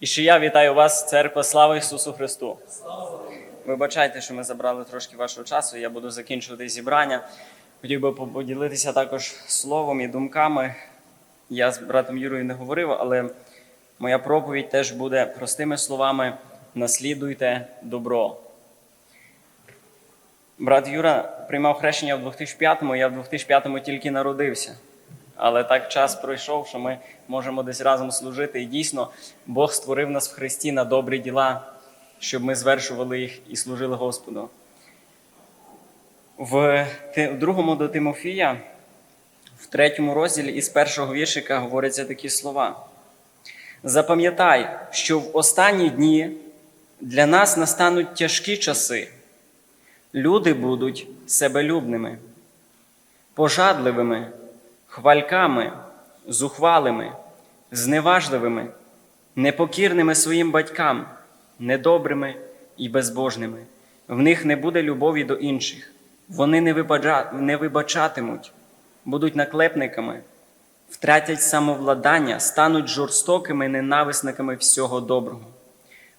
І ще я вітаю вас, церква, слава Ісусу Христу! Вибачайте, що ми забрали трошки вашого часу. Я буду закінчувати зібрання. Хотів би поділитися також словом і думками. Я з братом Юрою не говорив, але моя проповідь теж буде простими словами: наслідуйте добро. Брат Юра приймав хрещення в 2005-му, я в 2005-му тільки народився. Але так час пройшов, що ми можемо десь разом служити. І дійсно, Бог створив нас в Христі на добрі діла, щоб ми звершували їх і служили Господу. В другому до Тимофія, в третьому розділі із першого віршика говоряться такі слова. Запам'ятай, що в останні дні для нас настануть тяжкі часи. Люди будуть себелюбними, пожадливими, хвальками, зухвалими, зневажливими, непокірними своїм батькам, недобрими і безбожними. В них не буде любові до інших. Вони не, вибачатимуть, будуть наклепниками, втратять самовладання, стануть жорстокими ненависниками всього доброго.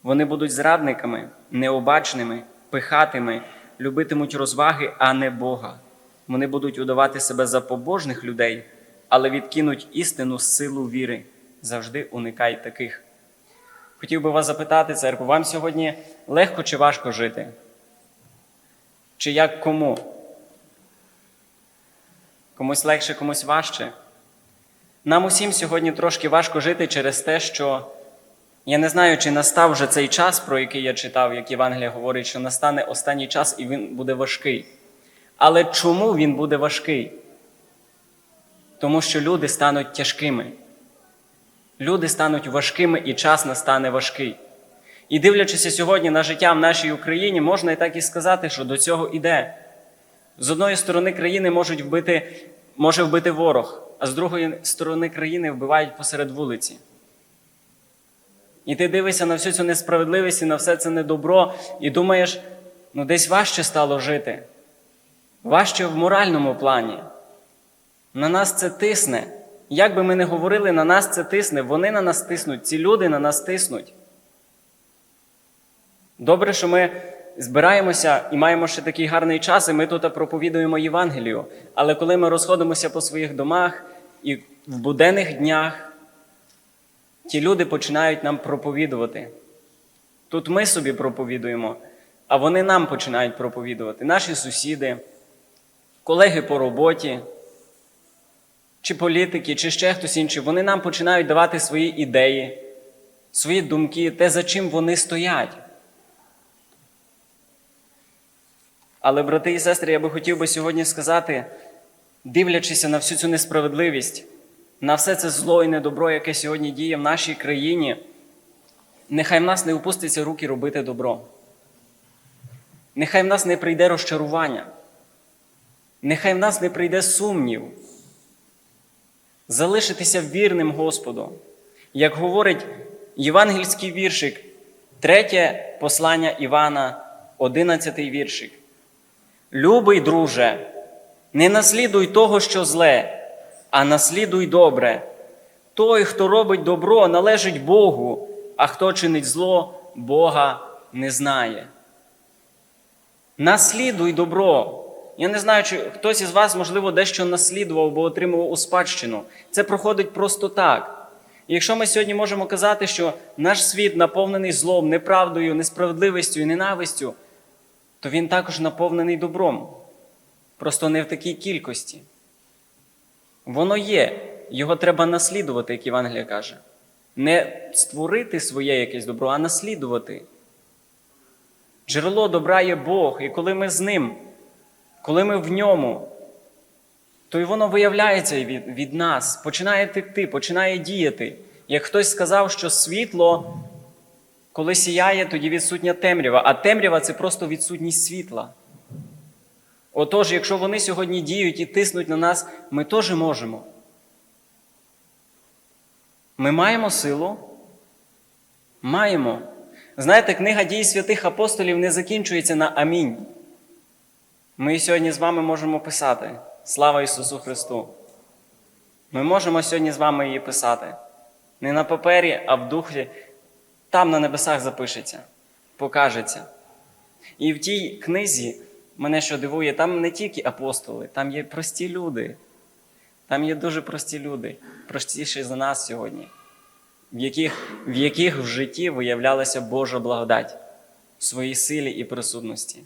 Вони будуть зрадниками, необачними, пихатими, любитимуть розваги, а не Бога. Вони будуть удавати себе за побожних людей, але відкинуть істину силу віри. Завжди уникай таких. Хотів би вас запитати, церкву, вам сьогодні легко чи важко жити? Чи як кому? Комусь легше, комусь важче. Нам усім сьогодні трошки важко жити через те, що я не знаю, чи настав вже цей час, про який я читав, як Євангелія говорить, що настане останній час і він буде важкий. Але чому він буде важкий? Тому що люди стануть тяжкими. Люди стануть важкими і час настане важкий. І дивлячися сьогодні на життя в нашій Україні, можна і так і сказати, що до цього іде. З одної сторони країни можуть вбити, може вбити ворог, а з другої сторони країни вбивають посеред вулиці. І ти дивишся на всю цю несправедливість і на все це недобро, і думаєш, ну десь важче стало жити. Важче в моральному плані. На нас це тисне. Як би ми не говорили, на нас це тисне, вони на нас тиснуть, ці люди на нас тиснуть. Добре, що ми збираємося і маємо ще такий гарний час, і ми тут проповідуємо Євангелію. Але коли ми розходимося по своїх домах і в буденних днях, ті люди починають нам проповідувати. Тут ми собі проповідуємо, а вони нам починають проповідувати. Наші сусіди, колеги по роботі, чи політики, чи ще хтось інший, вони нам починають давати свої ідеї, свої думки, те, за чим вони стоять. Але, брати і сестри, я би хотів би сьогодні сказати, дивлячися на всю цю несправедливість, на все це зло і недобро, яке сьогодні діє в нашій країні, нехай в нас не опуститься руки робити добро. Нехай в нас не прийде розчарування. Нехай в нас не прийде сумнів. Залишитися вірним Господу. Як говорить євангельський віршик, третє послання Івана, одинадцятий віршик. Любий друже, не наслідуй того, що зле, а наслідуй добре. Той, хто робить добро, належить Богу, а хто чинить зло, Бога не знає. Наслідуй добро. Я не знаю, чи хтось із вас, можливо, дещо наслідував або отримував у спадщину. Це проходить просто так. І якщо ми сьогодні можемо казати, що наш світ наповнений злом, неправдою, несправедливістю і ненавистю, то він також наповнений добром. Просто не в такій кількості. Воно є, його треба наслідувати, як Євангелія каже. Не створити своє якесь добро, а наслідувати. Джерело добра є Бог, і коли ми з ним, коли ми в ньому, то й воно виявляється від, від нас, починає текти, починає діяти. Як хтось сказав, що світло, коли сіяє, тоді відсутня темрява, а темрява це просто відсутність світла. Отож, якщо вони сьогодні діють і тиснуть на нас, ми теж можемо. Ми маємо силу? Маємо. Знаєте, книга дій святих апостолів не закінчується на амінь. Ми сьогодні з вами можемо писати. Слава Ісусу Христу! Ми можемо сьогодні з вами її писати. Не на папері, а в духі там на небесах запишеться, покажеться. І в тій книзі мене що дивує, там не тільки апостоли, там є прості люди. Там є дуже прості люди, простіші за нас сьогодні, в яких, в яких в житті виявлялася Божа благодать в своїй силі і присутності.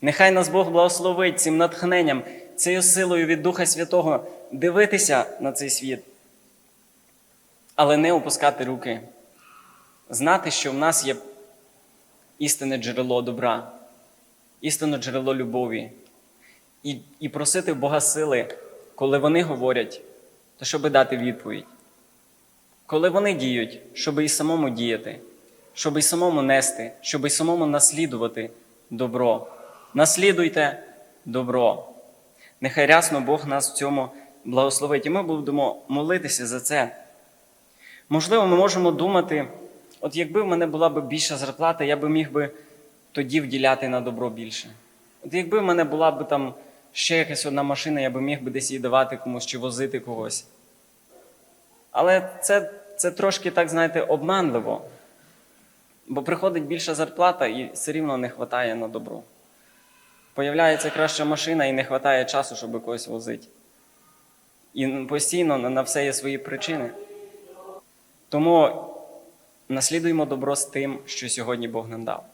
Нехай нас Бог благословить цим натхненням, цією силою від Духа Святого дивитися на цей світ, але не опускати руки, знати, що в нас є істинне джерело добра, істинне джерело любові, і, і просити Бога сили, коли вони говорять, то щоб дати відповідь. Коли вони діють, щоб і самому діяти, щоб і самому нести, щоб і самому наслідувати добро. Наслідуйте добро. Нехай рясно Бог нас в цьому благословить. І ми будемо молитися за це. Можливо, ми можемо думати, от якби в мене була б більша зарплата, я би міг би тоді вділяти на добро більше. От якби в мене була б там ще якась одна машина, я би міг би десь її давати комусь чи возити когось. Але це, це трошки, так знаєте, обманливо. Бо приходить більша зарплата і все рівно не вистачає на добро. Появляється краща машина і не вистачає часу, щоб когось возити. І постійно на все є свої причини. Тому наслідуємо добро з тим, що сьогодні Бог нам дав.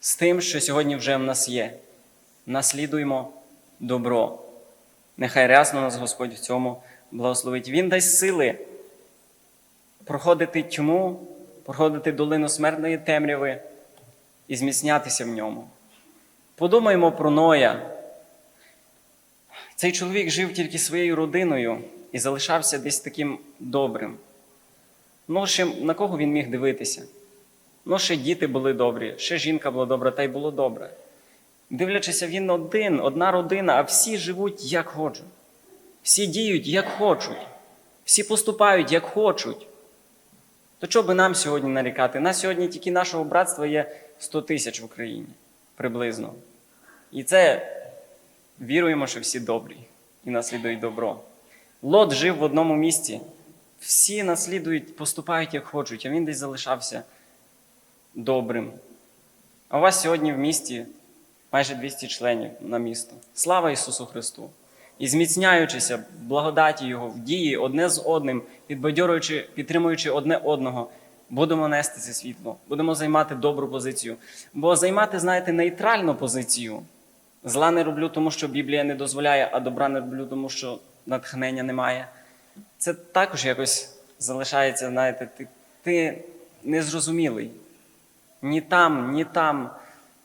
З тим, що сьогодні вже в нас є. Наслідуємо добро. Нехай рясно нас Господь в цьому благословить. Він дасть сили проходити тьму, проходити долину смертної темряви і зміцнятися в ньому. Подумаємо про Ноя. Цей чоловік жив тільки своєю родиною і залишався десь таким добрим. Ну, ще на кого він міг дивитися? Ну, ще діти були добрі, ще жінка була добра, та й було добре. Дивлячися, він один, одна родина, а всі живуть як хочуть. Всі діють як хочуть, всі поступають як хочуть. То чого би нам сьогодні нарікати? Нас сьогодні тільки нашого братства є 100 тисяч в Україні приблизно. І це віруємо, що всі добрі і наслідують добро. Лот жив в одному місці. Всі наслідують, поступають як хочуть, а він десь залишався добрим. А у вас сьогодні в місті майже 200 членів на місто. Слава Ісусу Христу! І зміцняючися благодаті Його, в дії одне з одним, підбадьорюючи, підтримуючи одне одного, будемо нести це світло, будемо займати добру позицію. Бо займати, знаєте, нейтральну позицію. Зла не роблю, тому що Біблія не дозволяє, а добра не роблю, тому що натхнення немає. Це також якось залишається, знаєте, ти, ти незрозумілий. Ні там, ні там.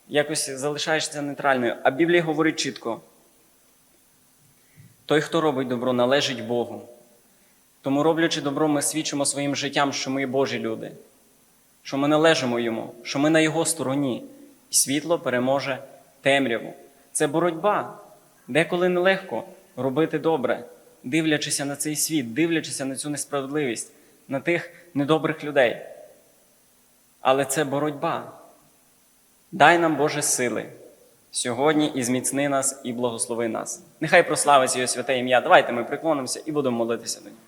Якось залишаєшся нейтральною. А Біблія говорить чітко: той, хто робить добро, належить Богу. Тому, роблячи добро, ми свідчимо своїм життям, що ми Божі люди, що ми належимо Йому, що ми на Його стороні, і світло переможе темряву. Це боротьба. Деколи нелегко робити добре, дивлячися на цей світ, дивлячися на цю несправедливість, на тих недобрих людей. Але це боротьба. Дай нам Боже сили сьогодні і зміцни нас, і благослови нас. Нехай прославиться його святе ім'я. Давайте ми приклонимося і будемо молитися до нього.